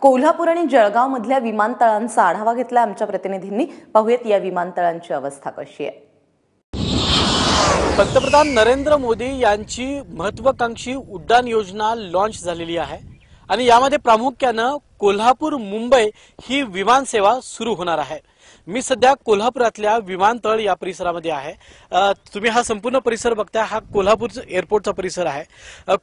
कोल्हापूर आणि जळगाव मधल्या विमानतळांचा आढावा घेतला आमच्या प्रतिनिधींनी. पाहूयात या विमानतळांची अवस्था कशी आहे. पंतप्रधान नरेंद्र मोदी यांची महत्वाकांक्षी उड्डाण योजना लॉन्च झालेली आहे. आणि यामध्ये प्रामुख्यानं कोल्हापूर मुंबई ही विमान सेवा सुरू होणार आहे. मी सध्या कोल्हापुरातल्या विमानतळ या परिसरामध्ये आहे. तुम्ही हा संपूर्ण परिसर बघताय हा कोल्हापूर एअरपोर्टचा परिसर आहे.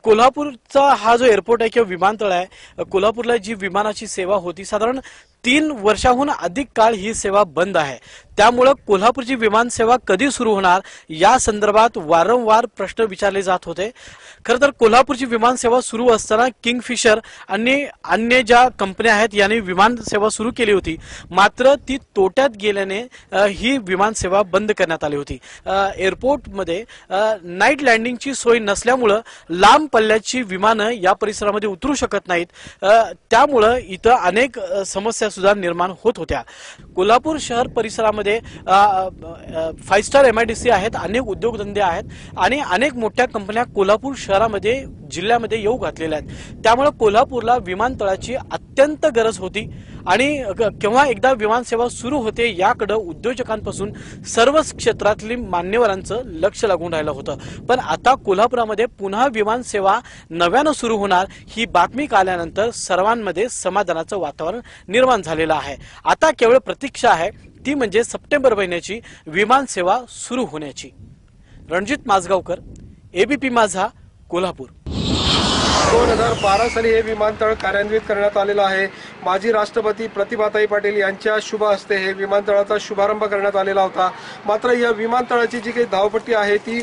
कोल्हापूरचा हा जो एअरपोर्ट आहे किंवा विमानतळ आहे कोल्हापूरला जी विमानाची सेवा होती साधारण तीन वर्षाहून अधिक काळ ही सेवा बंद आहे. त्यामुळं कोल्हापूरची विमान सेवा कधी सुरू होणार या संदर्भात वारंवार प्रश्न विचारले जात होते. खरं तर कोल्हापूरची विमान सेवा सुरू असताना किंगफिशर आणि अन्य ज्या कंपन्या आहेत यांनी विमान सेवा सुरू केली होती. मात्र ती तोट्यात गेल्याने ही विमान सेवा बंद करण्यात आली होती. एअरपोर्टमध्ये नाईट लँडिंगची सोय नसल्यामुळं लांब पल्ल्याची विमानं या परिसरामध्ये उतरू शकत नाहीत. त्यामुळं इथं अनेक समस्या समस्या सुद्धा निर्माण होत होत्या. कोल्हापूर शहर परिसरामध्ये five star M I D C आहेत अनेक उद्योगधंदे आहेत आणि अनेक मोठ्या कंपन्या कोल्हापूर शहरामध्ये जिल्ह्यामध्ये येऊ घातलेल्या आहेत. त्यामुळे कोल्हापूरला विमानतळाची अत्यंत गरज होती आणि केव्हा एकदा विमानसेवा सुरू होते याकडं उद्योजकांपासून सर्वच क्षेत्रातली मान्यवरांचं लक्ष लागून राहिलं होतं. पण आता कोल्हापुरामध्ये पुन्हा विमानसेवा नव्यानं सुरू होणार ही बातमी कळाल्यानंतर सर्वांमध्ये समाधानाचं वातावरण निर्माण झालेलं आहे. आता केवळ प्रतीक्षा आहे ती म्हणजे सप्टेंबर महिन्याची विमानसेवा सुरू होण्याची. रणजित माजगावकर एबीपी माझा कोल्हापूर. दोन हजार बारा साली हे विमानतळ कार्यान्वित करण्यात आलेलं आहे. माजी राष्ट्रपती प्रतिभाताई पाटील यांच्या शुभ हस्ते हे विमानतळाचा शुभारंभ करण्यात आलेला होता. मात्र या विमानतळाची जी काही धावपट्टी आहे ती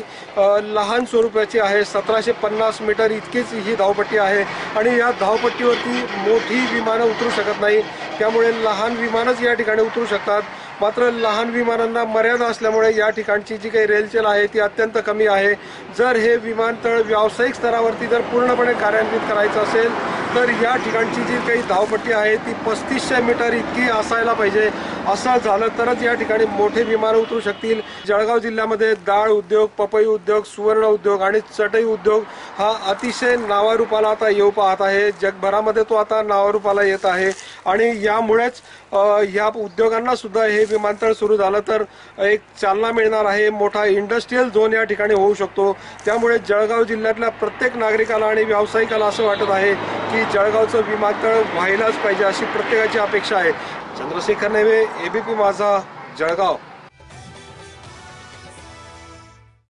लहान स्वरूपाची आहे. सतराशे पन्नास मीटर इतकीच ही धावपट्टी आहे आणि या धावपट्टीवरती मोठी विमानं उतरू शकत नाही त्यामुळे लहान विमानच या ठिकाणी उतरू शकतात. मात्र लहान विमानांना मर्यादा असल्यामुळे या ठिकाणची जी काही रेलचेल आहे ती अत्यंत कमी आहे. जर हे विमानतळ व्यावसायिक स्तरावरती जर पूर्णपणे कार्यान्वित करायचं असेल तर या ठिकाणची जी काही धावपट्टी आहे ती पस्तीसशे मीटर इतकी असायला पाहिजे. असं झालं तरच या ठिकाणी मोठे विमानं उतरू शकतील. जळगाव जिल्ह्यामध्ये डाळ उद्योग पपई उद्योग सुवर्ण उद्योग आणि चटई उद्योग हा अतिशय नावारूपाला आता येऊ पाहत आहे. जगभरामध्ये तो आता नावारूपाला येत आहे. आणि यामुळेच ह्या उद्योगांना सुद्धा हे विमानतळ सुरू झालं तर एक चालना मिळणार आहे. मोठा इंडस्ट्रीयल झोन या ठिकाणी होऊ शकतो. त्यामुळे जळगाव जिल्ह्यातल्या प्रत्येक नागरिकाला आणि व्यावसायिकाला असं वाटत आहे की जळगावचं विमानतळ व्हायलाच पाहिजे अशी प्रत्येकाची अपेक्षा आहे. चंद्रशेखर नेवे एबीपी माझा जळगाव.